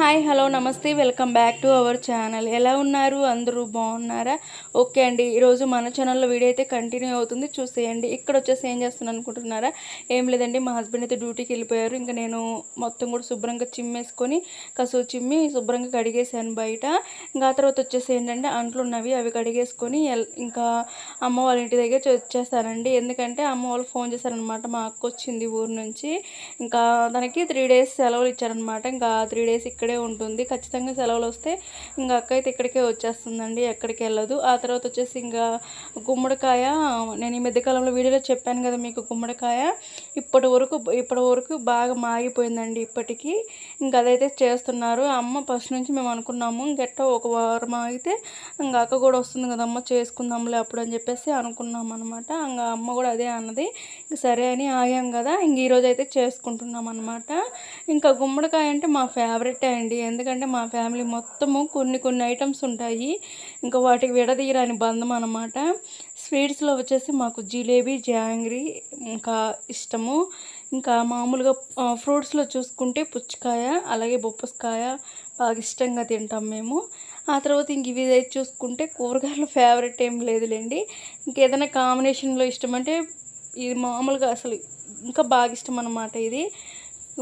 Hi hello namaste welcome back to our channel. ఎలా ఉన్నారు? అందరూ బాగున్నారా? ఓకే అండి ఈరోజు మన ఛానల్లో వీడియో అయితే కంటిన్యూ అవుతుంది. చూసేయండి. ఇక్కడ వచ్చేసి ఏం చేస్తున్నాను అనుకుంటున్నారా? ఏం లేదండి మా హస్బెండ్ అయితే డ్యూటీకి వెళ్ళిపోయారు. ఇంకా నేను మొత్తం కూడా శుభ్రంగా చిమ్మేసుకొని కసువు చిమ్మి శుభ్రంగా కడిగేసాను బయట. ఇంకా తర్వాత వచ్చేసి ఏంటంటే అంట్లు ఉన్నవి అవి కడిగేసుకొని ఎల్- ఇంకా అమ్మ వాళ్ళ ఇంటి దగ్గర వచ్చేస్తానండి. ఎందుకంటే అమ్మ వాళ్ళు ఫోన్ చేశారనమాట మా అక్క వచ్చింది ఊరు నుంచి. ఇంకా తనకి త్రీ డేస్ సెలవులు ఇచ్చారనమాట ఇంకా త్రీ డేస్ ఇక్కడ ఉంటుంది. ఖచ్చితంగా సెలవులు వస్తే ఇంకా అక్క అయితే ఇక్కడికే వచ్చేస్తుందండి. ఎక్కడికి వెళ్ళదు. ఆ తర్వాత వచ్చేసి ఇంకా గుమ్మడికాయ నేను ఈ మధ్యకాలంలో వీడియోలో చెప్పాను కదా మీకు గుమ్మడికాయ. ఇప్పటి వరకు ఇప్పటి వరకు బాగా మాగిపోయిందండి ఇప్పటికీ. ఇంకా అదైతే చేస్తున్నారు. అమ్మ ఫస్ట్ నుంచి మేము అనుకున్నాము గట్ట ఒక వారం అయితే ఇంకా అక్క కూడా వస్తుంది కదమ్మ చేసుకుందాంలే అప్పుడు అని చెప్పేసి అనుకున్నాం అనమాట ఇంకా అమ్మ కూడా అదే అన్నది ఇంక సరే అని ఆగాం కదా ఇంక ఈరోజు అయితే చేసుకుంటున్నాం అనమాట ఇంకా గుమ్మడికాయ అంటే మా ఫేవరెట్ అండి. ఎందుకంటే మా ఫ్యామిలీ మొత్తము కొన్ని కొన్ని ఐటమ్స్ ఉంటాయి ఇంకా వాటికి విడదీయరాని బంధం అనమాట స్వీట్స్లో వచ్చేసి మాకు జిలేబీ జాంగ్రీ ఇంకా ఇష్టము. ఇంకా మామూలుగా ఫ్రూట్స్లో చూసుకుంటే పుచ్చకాయ అలాగే బొప్పస్కాయ బాగా ఇష్టంగా తింటాం మేము. ఆ తర్వాత ఇంక ఇవి అయితే చూసుకుంటే కూరగాయలు ఫేవరెట్ ఏం లేదులేండి. ఇంకేదైనా కాంబినేషన్లో ఇష్టం అంటే ఇది మామూలుగా అసలు ఇంకా బాగా ఇష్టం అన్నమాట ఇది.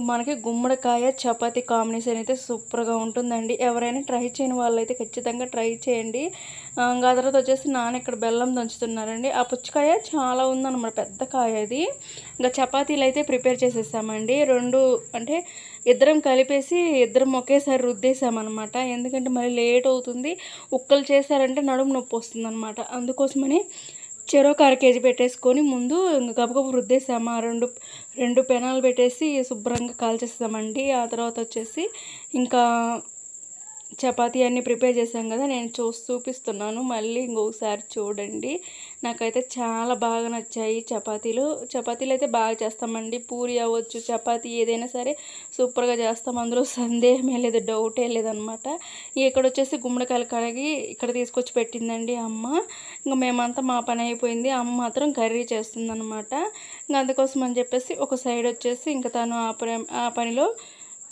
మనకి గుమ్మడికాయ చపాతీ కాంబినేషన్ అయితే సూపర్గా ఉంటుందండి. ఎవరైనా ట్రై చేయని వాళ్ళైతే ఖచ్చితంగా ట్రై చేయండి. ఇంకా ఆ తర్వాత వచ్చేసి నాన్న ఇక్కడ బెల్లం దంచుతున్నారండి. ఆ పుచ్చకాయ చాలా ఉందన్నమాట పెద్ద కాయ అది. ఇంకా చపాతీలు అయితే ప్రిపేర్ చేసేసామండి. రెండు అంటే ఇద్దరం కలిపేసి ఇద్దరం ఒకేసారి రుద్దేసామన్నమాట. ఎందుకంటే మళ్ళీ లేట్ అవుతుంది. ఉక్కలు చేశారంటే నడుము నొప్పి వస్తుంది అనమాట అందుకోసమని చెరొక అర కేజీ పెట్టేసుకొని ముందు గబగబు గబగబ రుద్దేసాము. ఆ రెండు రెండు పెనాలు పెట్టేసి శుభ్రంగా కాల్చేస్తామండి ఆ తర్వాత వచ్చేసి ఇంకా చపాతీ అన్నీ ప్రిపేర్ చేసాం కదా నేను చూసి చూపిస్తున్నాను. మళ్ళీ ఇంకొకసారి చూడండి. నాకైతే చాలా బాగా నచ్చాయి చపాతీలు. చపాతీలు అయితే బాగా చేస్తామండి. పూరి అవ్వచ్చు చపాతీ ఏదైనా సరే సూపర్గా చేస్తాం. అందులో సందేహమే లేదు డౌటే లేదనమాట. ఇక్కడ వచ్చేసి గుమ్మడికాయలు కడిగి ఇక్కడ తీసుకొచ్చి పెట్టిందండి అమ్మ. ఇంకా మేమంతా మా పని అయిపోయింది. అమ్మ మాత్రం కర్రీ చేస్తుందనమాట. ఇంకా అందుకోసం అని చెప్పేసి ఒక సైడ్ వచ్చేసి ఇంకా తను ఆ ఆ పనిలో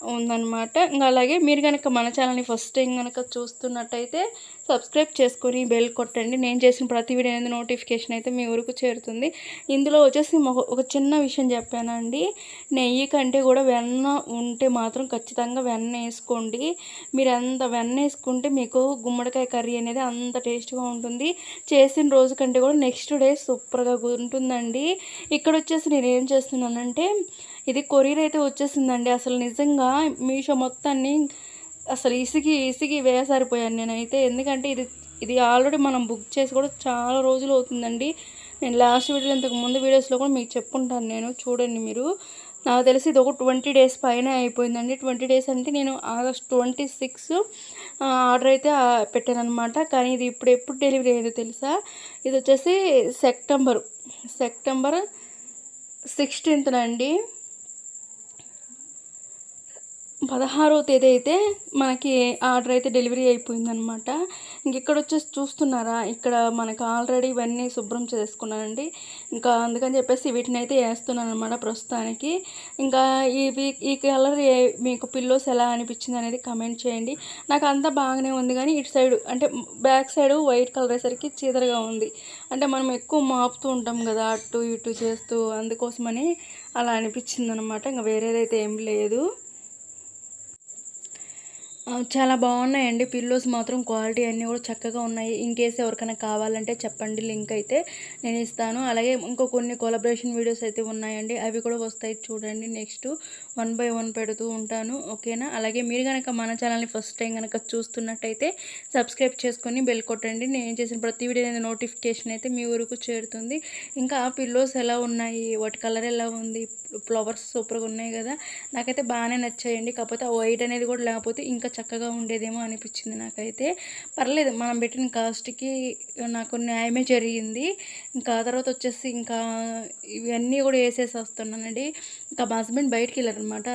ఉందన్నమాట. ఇంకా అలాగే మీరు కనుక మన ఛానల్ని ఫస్ట్ టైం కనుక చూస్తున్నట్టయితే సబ్స్క్రైబ్ చేసుకొని బెల్ కొట్టండి. నేను చేసిన ప్రతి వీడియో అనేది నోటిఫికేషన్ అయితే మీ ఊరికి చేరుతుంది. ఇందులో వచ్చేసి ఒక- ఒక చిన్న విషయం చెప్పానండి. నెయ్యి కంటే కూడా వెన్న ఉంటే మాత్రం ఖచ్చితంగా వెన్న వేసుకోండి. మీరు అంత వెన్న వేసుకుంటే మీకు గుమ్మడికాయ కర్రీ అనేది అంత టేస్ట్గా ఉంటుంది. చేసిన రోజు కంటే కూడా నెక్స్ట్ డే సూపర్గా ఉంటుందండి ఇక్కడ వచ్చేసి నేను ఏం చేస్తున్నానంటే ఇది కొరియర్ అయితే వచ్చేసిందండి. అసలు నిజంగా మీషో మొత్తాన్ని అసలు ఇసిగి ఇసిగి వేసారిపోయాను నేనైతే. ఎందుకంటే ఇది ఇది ఆల్రెడీ మనం బుక్ చేసి కూడా చాలా రోజులు అవుతుందండి. నేను లాస్ట్ వీడియో ఇంతకు ముందు వీడియోస్లో కూడా మీకు చెప్పుకుంటాను నేను. చూడండి మీరు. నాకు తెలిసి ఇది ఒక ట్వంటీ డేస్ పైన అయిపోయిందండి. ట్వంటీ డేస్ అంటే నేను ఆగస్ట్ ట్వంటీ సిక్స్ ఆర్డర్ అయితే పెట్టాను అనమాట కానీ ఇది ఇప్పుడు ఎప్పుడు డెలివరీ అయ్యేదో తెలుసా? ఇది వచ్చేసి సెప్టెంబర్ సెప్టెంబర్ సిక్స్టీన్త్నండి. పదహారో పదహారవ తేదీ అయితే మనకి ఆర్డర్ అయితే డెలివరీ అయిపోయిందనమాట ఇంకెక్కడ వచ్చేసి చూస్తున్నారా? ఇక్కడ మనకు ఆల్రెడీ ఇవన్నీ శుభ్రం చేసుకున్నానండి. ఇంకా అందుకని చెప్పేసి వీటిని అయితే వేస్తున్నాను అనమాట ప్రస్తుతానికి. ఇంకా ఇవి ఈ కలర్ మీకు పిల్లోస్ ఎలా అనిపించింది అనేది కమెంట్ చేయండి. నాకు అంతా బాగానే ఉంది కానీ ఇటు సైడ్ అంటే బ్యాక్ సైడ్ వైట్ కలర్ అయ్యేసరికి చీదరగా ఉంది. అంటే మనం ఎక్కువ మాపుతూ ఉంటాం కదా అటు ఇటు చేస్తూ అందుకోసమని అలా అనిపించింది అనమాట ఇంకా వేరేదైతే ఏం లేదు. చాలా బాగున్నాయండి. పిల్లోస్ మాత్రం క్వాలిటీ అన్నీ కూడా చక్కగా ఉన్నాయి. ఇంకేస్ ఎవరికైనా కావాలంటే చెప్పండి లింక్ అయితే నేను ఇస్తాను. అలాగే ఇంకో కొన్ని కొలబరేషన్ వీడియోస్ అయితే ఉన్నాయండి. అవి కూడా వస్తాయి చూడండి. నెక్స్ట్ వన్ బై వన్ పెడుతూ ఉంటాను. ఓకేనా? అలాగే మీరు కనుక మన ఛానల్ని ఫస్ట్ టైం కనుక చూస్తున్నట్టయితే సబ్స్క్రైబ్ చేసుకొని బెల్ కొట్టండి. నేను చేసిన ప్రతి వీడియో అనేది నోటిఫికేషన్ అయితే మీ ఊరికి చేరుతుంది. ఇంకా ఆ పిల్లోస్ ఎలా ఉన్నాయి? వాటి కలర్ ఎలా ఉంది? ఫ్లవర్స్ సూపర్గా ఉన్నాయి కదా. నాకైతే బాగానే నచ్చాయండి. కాకపోతే ఆ వైట్ అనేది కూడా లేకపోతే ఇంకా చక్కగా ఉండేదేమో అనిపించింది నాకైతే. పర్లేదు మనం పెట్టిన కాస్ట్కి నాకు న్యాయమే జరిగింది. ఇంకా ఆ తర్వాత వచ్చేసి ఇంకా ఇవన్నీ కూడా వేసేసి వస్తున్నానండి. ఇంకా మా హస్బెండ్ బయటికి వెళ్ళారనమాట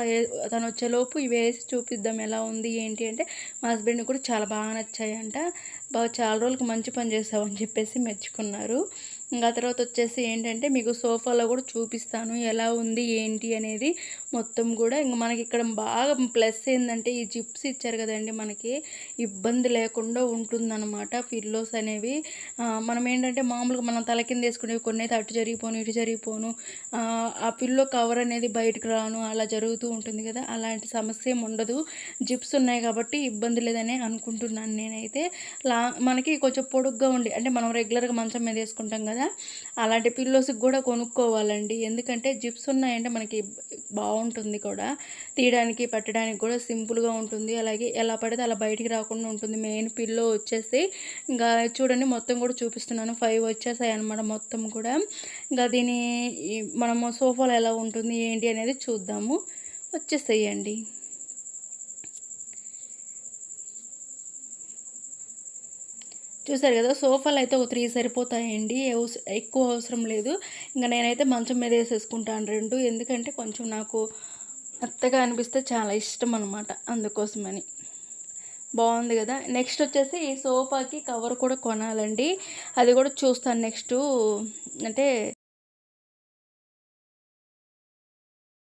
తను వచ్చేలోపు ఇవి వేసి చూపిద్దాం ఎలా ఉంది ఏంటి అంటే మా హస్బెండ్ కూడా చాలా బాగా నచ్చాయంట. బాగా చాలా రోజులకు మంచి పని చేసావు అని చెప్పేసి మెచ్చుకున్నారు. ఇంకా తర్వాత వచ్చేసి ఏంటంటే మీకు సోఫాలో కూడా చూపిస్తాను ఎలా ఉంది ఏంటి అనేది మొత్తం కూడా. ఇంక మనకి ఇక్కడ బాగా ప్లస్ ఏంటంటే ఈ జిప్స్ ఇచ్చారు కదండి మనకి. ఇబ్బంది లేకుండా ఉంటుందన్నమాట పిల్లోస్ అనేవి. మనం ఏంటంటే మామూలుగా మనం తల కింద వేసుకునేవి కొన్ని అయితే అటు జరిగిపోను ఇటు జరిగిపోను. ఆ, పిల్లో కవర్ అనేది బయటకు రాను అలా జరుగుతూ ఉంటుంది కదా. అలాంటి సమస్య ఉండదు. జిప్స్ ఉన్నాయి కాబట్టి ఇబ్బంది లేదని అనుకుంటున్నాను నేనైతే. లా మనకి కొంచెం పొడుగ్గా ఉండి అంటే మనం రెగ్యులర్గా మంచం మీద వేసుకుంటాం కదా అలాంటి పిల్లోస్కి కూడా కొనుక్కోవాలండి. ఎందుకంటే జిప్స్ ఉన్నాయంటే మనకి బాగుంటుంది కూడా. తీయడానికి పెట్టడానికి కూడా సింపుల్గా ఉంటుంది. అలాగే ఎలా పడితే అలా బయటికి రాకుండా ఉంటుంది. మెయిన్ పిల్లో వచ్చేసి ఇంకా చూడండి మొత్తం కూడా చూపిస్తున్నాను. ఫైవ్ వచ్చేసాయి అనమాట మొత్తం కూడా. ఇంకా దీని మనము సోఫాలో ఎలా ఉంటుంది ఏంటి అనేది చూద్దాము. వచ్చేసేయండి. చూసారు కదా సోఫాలు అయితే ఒక త్రీ సరిపోతాయండి. ఎక్కువ అవసరం లేదు. ఇంకా నేనైతే మంచం మీద వేసేసుకుంటాను రెండు. ఎందుకంటే కొంచెం నాకు అత్తగా అనిపిస్తే చాలా ఇష్టం అనమాట అందుకోసమని. బాగుంది కదా. నెక్స్ట్ వచ్చేసి ఈ సోఫాకి కవర్ కూడా కొనాలండి. అది కూడా చూస్తాను నెక్స్ట్. అంటే